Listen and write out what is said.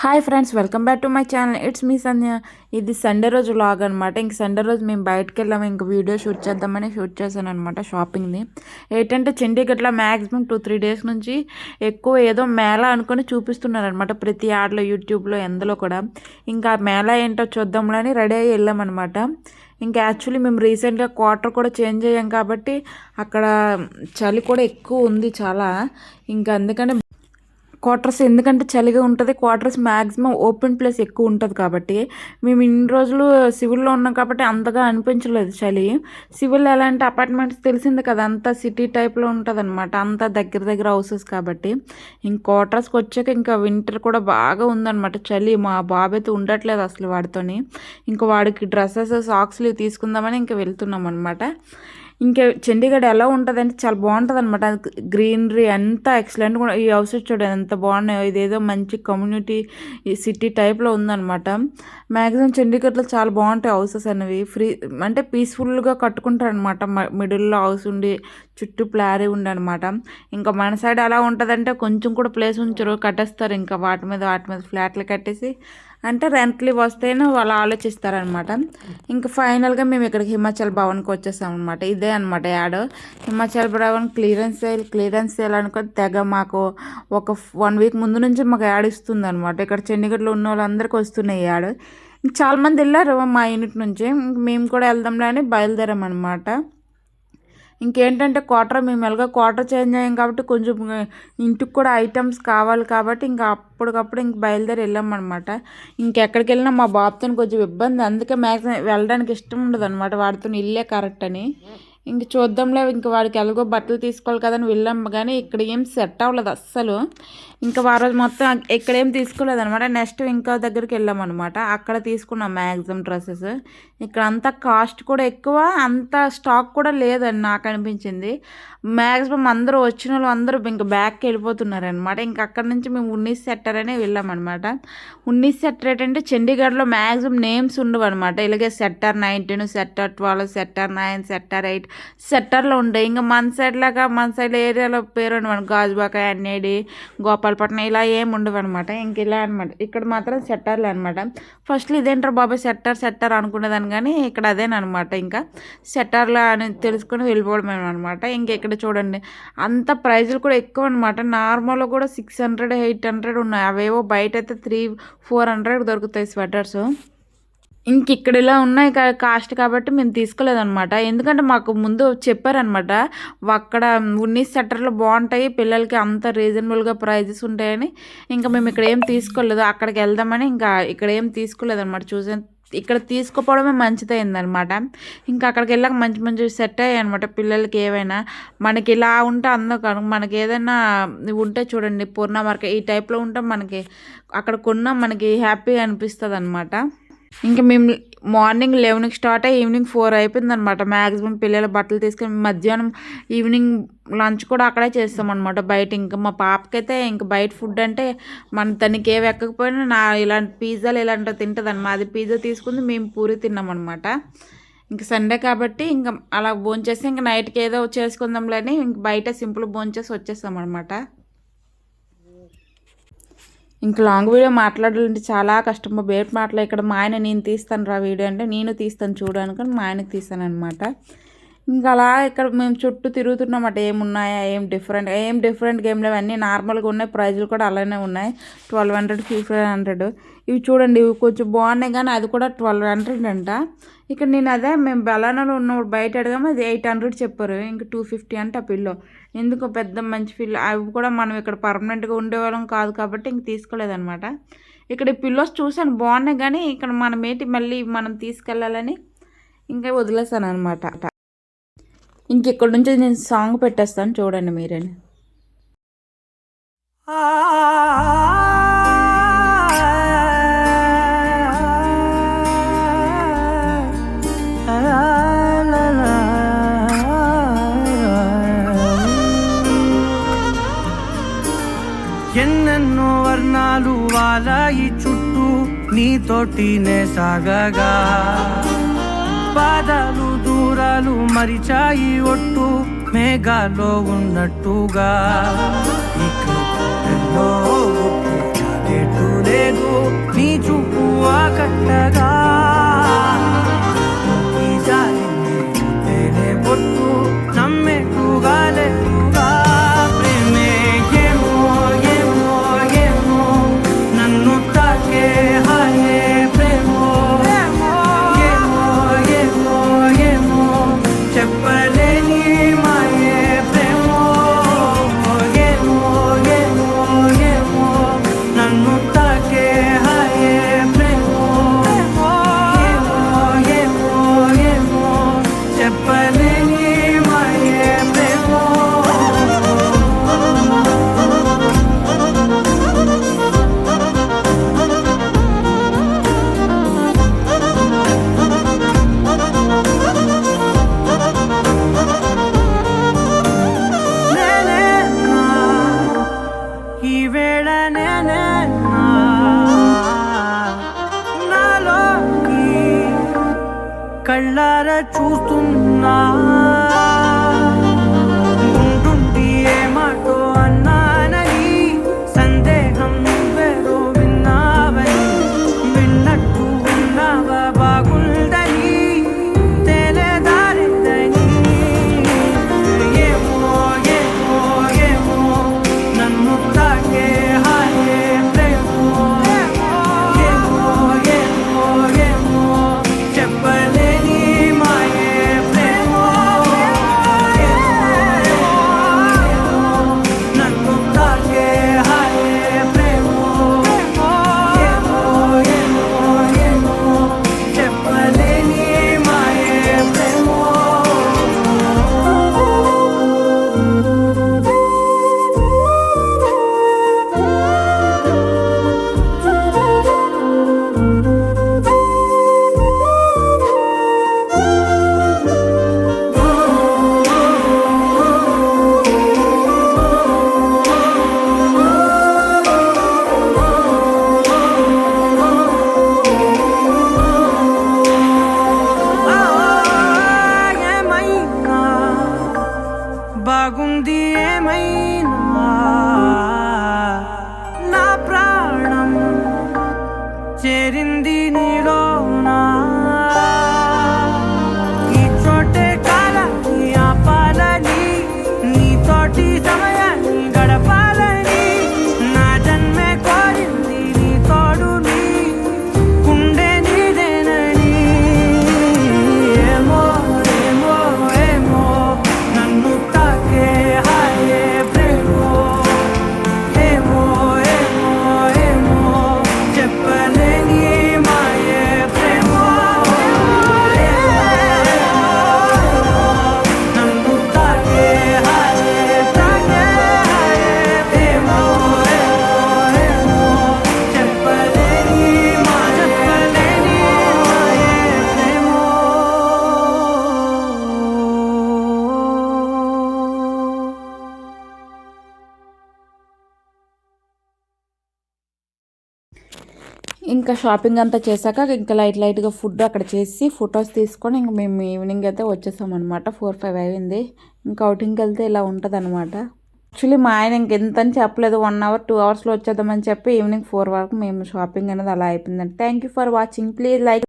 Hi friends welcome back to my channel. It's me Sandhya. ఇది Sunday రోజు log అనమాట ఇంక సండే రోజు మేము బయటకు వెళ్ళాము ఇంక వీడియో షూట్ చేద్దామని షూట్ చేశాను అనమాట షాపింగ్ని ఏంటంటే చండీగఢ్లో మ్యాక్సిమం టూ త్రీ డేస్ నుంచి ఎక్కువ ఏదో మేళ అనుకొని చూపిస్తున్నారనమాట ప్రతి ఆటలో యూట్యూబ్లో ఎందులో కూడా. ఇంకా మేళ ఏంటో చూద్దాంలని రెడీ అయ్యి వెళ్ళామన్నమాట ఇంకా యాక్చువల్లీ మేము రీసెంట్గా క్వార్టర్ కూడా చేంజ్ అయ్యాం కాబట్టి అక్కడ చలి కూడా ఎక్కువ ఉంది చాలా. ఇంకా అందుకని క్వార్టర్స్ ఎందుకంటే చలిగా ఉంటుంది క్వార్టర్స్ మ్యాక్సిమం ఓపెన్ ప్లేస్ ఎక్కువ ఉంటుంది కాబట్టి. మేము ఇన్ని రోజులు సివిల్లో ఉన్నాం కాబట్టి అంతగా అనిపించలేదు చలి. సివిల్ ఎలా అంటే అపార్ట్మెంట్స్ తెలిసింది కదా అంతా సిటీ టైప్లో ఉంటుంది అనమాట అంతా దగ్గర దగ్గర హౌసెస్ కాబట్టి. ఇంక క్వార్టర్స్కి వచ్చాక ఇంకా వింటర్ కూడా బాగా ఉందన్నమాట చలి మా బాబు అయితే ఉండట్లేదు అసలు వాడితోని. ఇంకా వాడికి డ్రెస్సెస్ సాక్స్లు తీసుకుందామని ఇంకా వెళ్తున్నాం అనమాట ఇంకా చండీగఢ్ ఎలా ఉంటుంది అంటే చాలా బాగుంటుంది అనమాట గ్రీనరీ అంతా ఎక్సలెంట్ కూడా ఈ హౌసెస్ చూడండి ఎంత బాగున్నాయో. ఇదేదో మంచి కమ్యూనిటీ సిటీ టైప్లో ఉందన్నమాట. మ్యాక్సిమం చండీగఢ్లో చాలా బాగుంటాయి హౌసెస్ అనేవి. ఫ్రీ అంటే పీస్ఫుల్గా కట్టుకుంటారు అనమాట మిడిల్లో హౌస్ ఉండి చుట్టూ ప్లారీ ఉండి అనమాట ఇంకా మన సైడ్ ఎలా ఉంటుందంటే కొంచెం కూడా ప్లేస్ ఉంచరు కట్టేస్తారు. ఇంకా వాటి మీద వాటి మీద ఫ్లాట్లు కట్టేసి అంటే రెంట్లీ వస్తేనే వాళ్ళు ఆలోచిస్తారనమాట. ఇంకా ఫైనల్గా మేము ఇక్కడికి హిమాచల్ భవన్కి వచ్చేసాం అనమాట ఇదే అనమాట ad. Himachal Bhavan clearance sale clearance sale అనుకొని తెగ మాకు ఒక వన్ వీక్ ముందు నుంచి మాకు యాడ్ ఇస్తుంది అనమాట ఇక్కడ చండీగఢ్లో ఉన్న వాళ్ళందరికీ వస్తున్నాయి యాడ్. చాలామంది వెళ్ళారు మా యూనిట్ నుంచి. మేము కూడా వెళ్దాంలో అని బయలుదేరామన్నమాట ఇంకేంటంటే క్వార్టర్ మేము ఎలాగో క్వార్టర్ చేంజ్ అయ్యాం కాబట్టి కొంచెం ఇంటికి కూడా ఐటమ్స్ కావాలి కాబట్టి ఇంకా అప్పటికప్పుడు ఇంక బయలుదేరి వెళ్ళామన్నమాట ఇంకెక్కడికి వెళ్ళినా మా బాబుతో కొంచెం ఇబ్బంది. అందుకే మ్యాక్సిమం వెళ్ళడానికి ఇష్టం ఉండదు అనమాట వాడితో ఇల్లే కరెక్ట్ అని. ఇంక చూద్దాంలే ఇంక వాడికి ఎలాగో బట్టలు తీసుకోవాలి కదని వెళ్ళాం. కానీ ఇక్కడ ఏం సెట్ అవ్వలేదు అస్సలు. ఇంకా ఆ రోజు మొత్తం ఇక్కడ ఏం తీసుకోలేదు అనమాట నెక్స్ట్ ఇంకా దగ్గరికి వెళ్ళామన్నమాట అక్కడ తీసుకున్నాం మ్యాక్సిమం డ్రెస్సెస్. ఇక్కడ అంతా కాస్ట్ కూడా ఎక్కువ అంత స్టాక్ కూడా లేదని నాకు అనిపించింది. మ్యాక్సిమం అందరూ వచ్చిన వాళ్ళు అందరూ ఇంకా బ్యాక్కి వెళ్ళిపోతున్నారనమాట ఇంకా అక్కడ నుంచి మేము ఉన్నీస్ సెట్టర్ అనే వెళ్ళాం అనమాట ఉన్నీస్ సెట్టర్ ఏంటంటే చండీగఢ్లో మ్యాక్సిమం నేమ్స్ ఉండవు అనమాట ఇలాగే sector nineteen sector twelve sector nine sector eight సెట్టర్లో ఉండే. ఇంకా మన సైడ్ లాగా మన సైడ్ ఏరియాలో పేరు ఉండవు గాజుబాక అన్నేడి గోపాలపట్నం ఇలా ఏమి ఉండవు అనమాట ఇంక ఇలా అనమాట ఇక్కడ మాత్రం సెట్టర్లు అనమాట ఫస్ట్లో ఇదేంటారు బాబాయ్ సెట్టర్ సెట్టర్ అనుకునేదాన్ని కానీ ఇక్కడ అదేనమాట ఇంకా సెట్టర్లా అని తెలుసుకొని వెళ్ళిపోవడం అనమాట ఇంక ఇక్కడ చూడండి అంత ప్రైజులు కూడా ఎక్కువ అనమాట నార్మల్గా కూడా సిక్స్ హండ్రెడ్ ఎయిట్ హండ్రెడ్ ఉన్నాయి. అవేవో బయట అయితే త్రీ ఫోర్ హండ్రెడ్ దొరుకుతాయి స్వెటర్స్. ఇంక ఇక్కడ ఇలా ఉన్నాయి కాస్ట్ కాబట్టి మేము తీసుకోలేదనమాట ఎందుకంటే మాకు ముందు చెప్పారనమాట అక్కడ ఉన్ని సెట్టర్లు బాగుంటాయి పిల్లలకి అంత రీజనబుల్గా ప్రైజెస్ ఉంటాయని. ఇంకా మేము ఇక్కడ ఏం తీసుకోలేదు. అక్కడికి వెళ్దామని ఇంకా ఇక్కడ ఏం తీసుకోలేదనమాట చూసే ఇక్కడ తీసుకోపోవడమే మంచిదైందనమాట ఇంకా అక్కడికి వెళ్ళాక మంచి మంచి సెట్ అయ్యాయి అనమాట పిల్లలకి ఏవైనా మనకి ఇలా ఉంటే అందం మనకి ఏదైనా ఉంటే చూడండి పూర్ణ మార్కెట్ ఈ టైప్లో ఉంటే మనకి అక్కడ కొన్నా మనకి హ్యాపీగా అనిపిస్తుంది అనమాట ఇంకా మేము మార్నింగ్ లెవెన్కి స్టార్ట్ అయ్యి ఈవినింగ్ ఫోర్ అయిపోయింది అనమాట మ్యాక్సిమం పిల్లల బట్టలు తీసుకొని మధ్యాహ్నం ఈవినింగ్ లంచ్ కూడా అక్కడే చేస్తామన్నమాట బయట. ఇంకా మా పాపకైతే ఇంకా బయట ఫుడ్ అంటే మన తనకి ఏవి ఎక్కకపోయినా నా ఇలాంటి పిజ్జాలు ఇలాంటివి తింటుంది అనమాట అది పిజ్జా తీసుకుంది మేము పూరి తిన్నామన్నమాట ఇంక సండే కాబట్టి ఇంకా అలా భోంచేసి ఇంకా నైట్కి ఏదో చేసుకుందాంలే అని ఇంక బయట సింపుల్ భోంచేసి వచ్చేస్తాం అనమాట ఇంక లాంగ్ వీడియో మాట్లాడాలంటే చాలా కష్టం బేట్ మాటలు ఇక్కడ మా ఆయన నేను తీస్తాను రా వీడియో అంటే నేను తీస్తాను చూడు అనుకుని మా ఆయనకు తీస్తాను అనమాట ఇంకా అలా ఇక్కడ మేము చుట్టూ తిరుగుతున్నామట. ఏమున్నాయా? ఏం డిఫరెంట్ ఏం డిఫరెంట్ గేమ్లు అన్నీ నార్మల్గా ఉన్నాయి. ప్రైజులు కూడా అలానే ఉన్నాయి. ట్వెల్వ్ హండ్రెడ్ ఫిఫ్టీన్ హండ్రెడ్ ఇవి చూడండి ఇవి కొంచెం బాగున్నాయి కానీ అది కూడా ట్వెల్వ్ హండ్రెడ్ అంట. ఇక్కడ నేను అదే మేము బెలానాలో ఉన్నప్పుడు బయట అడగాము అది ఎయిట్ హండ్రెడ్ చెప్పారు. ఇంకా టూ ఫిఫ్టీ అంటే ఆ పిల్లో. ఎందుకు పెద్ద మంచి పిల్లో. అవి కూడా మనం ఇక్కడ పర్మనెంట్గా ఉండేవాళ్ళం కాదు కాబట్టి ఇంక తీసుకోలేదనమాట ఇక్కడ ఈ పిల్లోస్ చూసాను బాగున్నాయి కానీ ఇక్కడ మనం ఏంటి మళ్ళీ మనం తీసుకెళ్ళాలని ఇంకా వదిలేసాను అనమాట ఇంక ఇక్కడ నుంచి నేను సాంగ్ పెట్టేస్తాను చూడండి మీరే ఎన్నెన్నో వర్ణాలు వాలాయి చుట్టూ నీతోటినే సాగగా. పాదాలు దూరాలు మరిచాయి ఒట్టు మేఘాలో ఉన్నట్టుగా. కళ్ళారా చూస్తున్నా. ఇంకా షాపింగ్ అంతా చేశాక ఇంకా లైట్ లైట్గా ఫుడ్ అక్కడ చేసి ఫొటోస్ తీసుకొని ఇంక మేము ఈవినింగ్ అయితే వచ్చేసాం అనమాట ఫోర్ ఫైవ్ అయింది. ఇంకా అవుటింగ్కి వెళ్తే ఇలా ఉంటుంది అనమాట యాక్చువల్లీ మా ఆయన ఇంకెంతని చెప్పలేదు. వన్ అవర్ టూ అవర్స్లో వచ్చేద్దామని చెప్పి ఈవినింగ్ ఫోర్ వరకు మేము షాపింగ్ అనేది అలా అయిపోయిందండి. Thank you for watching. Please like